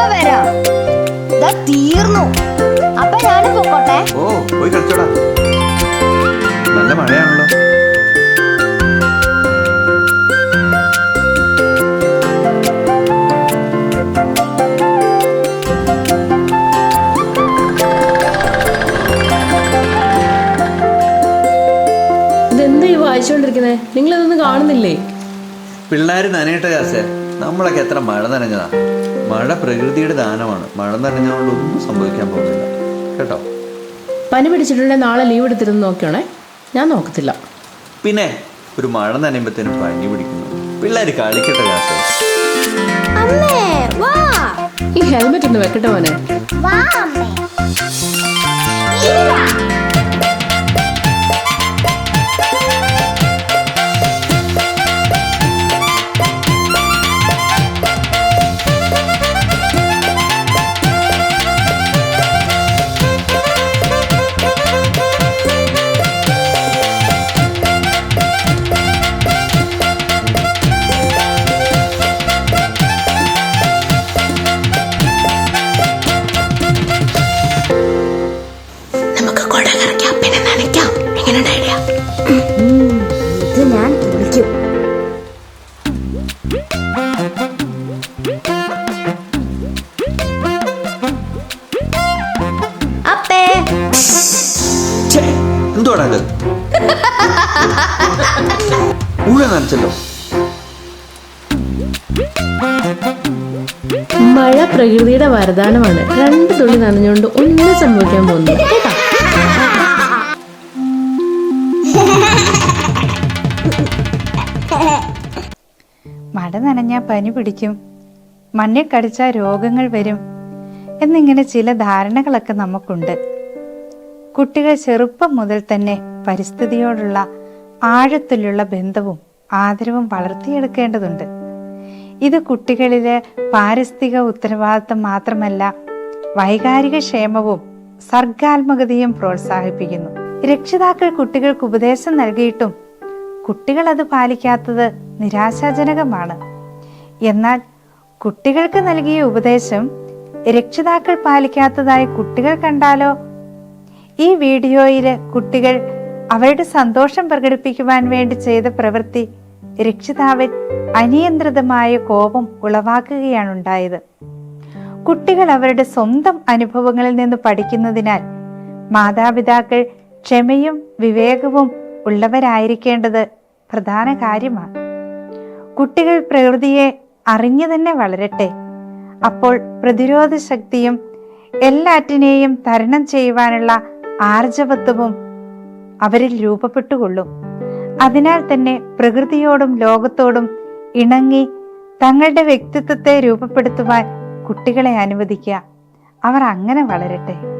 ഇപ്പൊ വരാം. ദാ തീർന്നു. അപ്പൊ ഞാനും പൊക്കോട്ടെ. ഓ പോയി കളിച്ചോടാ. നല്ല മഴയാണല്ലോ. ഇതെന്താ ഈ വായിച്ചുകൊണ്ടിരിക്കുന്നത് നിങ്ങൾ ഇതൊന്നും കാണുന്നില്ലേ? പിള്ളേർ നനയട്ടെ കാസേ നമ്മളൊക്കെ എത്ര മഴ നനഞ്ഞതാ? മഴ പ്രകൃതിയുടെ ദാനമാണ്. മഴ നനഞ്ഞതുകൊണ്ട് ഒന്നും സംഭവിക്കാൻ പോകുന്നില്ല. കേട്ടോ? പനി പിടിച്ചിട്ടുണ്ടെങ്കിൽ നാളെ ലീവ് എടുത്തിരുന്ന് നോക്കണേ ഞാൻ നോക്കത്തില്ല. പിന്നെ ഒരു മഴ നനയുമ്പത്തേനും പനി പിടിക്കുന്നു. പിള്ളേര് കളിക്കട്ടെ കാസേ അമ്മേ വാ. ഈ ഹെൽമെറ്റ് ഒന്ന് വെക്കട്ടെ മോനെ. വാ അമ്മേ. എന്തുവാടാ മുഴുവൻ നനച്ചല്ലോ. മഴ പ്രകൃതിയുടെ വരദാനമാണ്. രണ്ട് തുള്ളി നനഞ്ഞുകൊണ്ട് ഒന്നും സംഭവിക്കാൻ പോകുന്നില്ല. കേട്ടോ? മഴ നനഞ്ഞ പനി പിടിക്കും. മണ്ണിൽ കടിച്ചാൽ രോഗങ്ങൾ വരും. എന്നിങ്ങനെ ചില ധാരണകളൊക്കെ നമുക്കുണ്ട്. കുട്ടികൾ ചെറുപ്പം മുതൽ തന്നെ പരിസ്ഥിതിയോടുള്ള ആഴത്തിലുള്ള ബന്ധവും ആദരവും വളർത്തിയെടുക്കേണ്ടതുണ്ട്. ഇത് കുട്ടികളിലെ പാരിസ്ഥിതിക ഉത്തരവാദിത്തം മാത്രമല്ല വൈകാരിക ക്ഷേമവും സർഗാത്മകതയും പ്രോത്സാഹിപ്പിക്കുന്നു. രക്ഷിതാക്കൾ കുട്ടികൾക്ക് ഉപദേശം നൽകിയിട്ടും കുട്ടികൾ അത് പാലിക്കാത്തത് നിരാശാജനകമാണ്. എന്നാൽ കുട്ടികൾക്ക് നൽകിയ ഉപദേശം രക്ഷിതാക്കൾ പാലിക്കാത്തതായി കുട്ടികൾ കണ്ടാലോ? ഈ വീഡിയോയിൽ കുട്ടികൾ അവരുടെ സന്തോഷം പ്രകടിപ്പിക്കുവാൻ വേണ്ടി ചെയ്ത പ്രവൃത്തി രക്ഷിതാവിൽ അനിയന്ത്രിതമായ കോപം ഉളവാക്കുകയാണ് ഉണ്ടായത്. കുട്ടികൾ അവരുടെ സ്വന്തം അനുഭവങ്ങളിൽ നിന്ന് പഠിക്കുന്നതിനാൽ മാതാപിതാക്കൾ ക്ഷമയും വിവേകവും ഉള്ളവരായിരിക്കേണ്ടത് പ്രധാന കാര്യമാണ്. കുട്ടികൾ പ്രകൃതിയെ അറിഞ്ഞു തന്നെ വളരട്ടെ. അപ്പോൾ പ്രതിരോധ ശക്തിയും എല്ലാറ്റിനെയും തരണം ചെയ്യുവാനുള്ള ആർജവത്വവും അവരിൽ രൂപപ്പെട്ടുകൊള്ളും. അതിനാൽ തന്നെ പ്രകൃതിയോടും ലോകത്തോടും ഇണങ്ങി തങ്ങളുടെ വ്യക്തിത്വത്തെ രൂപപ്പെടുത്തുവാൻ കുട്ടികളെ അനുവദിക്കുക. അവർ അങ്ങനെ വളരട്ടെ.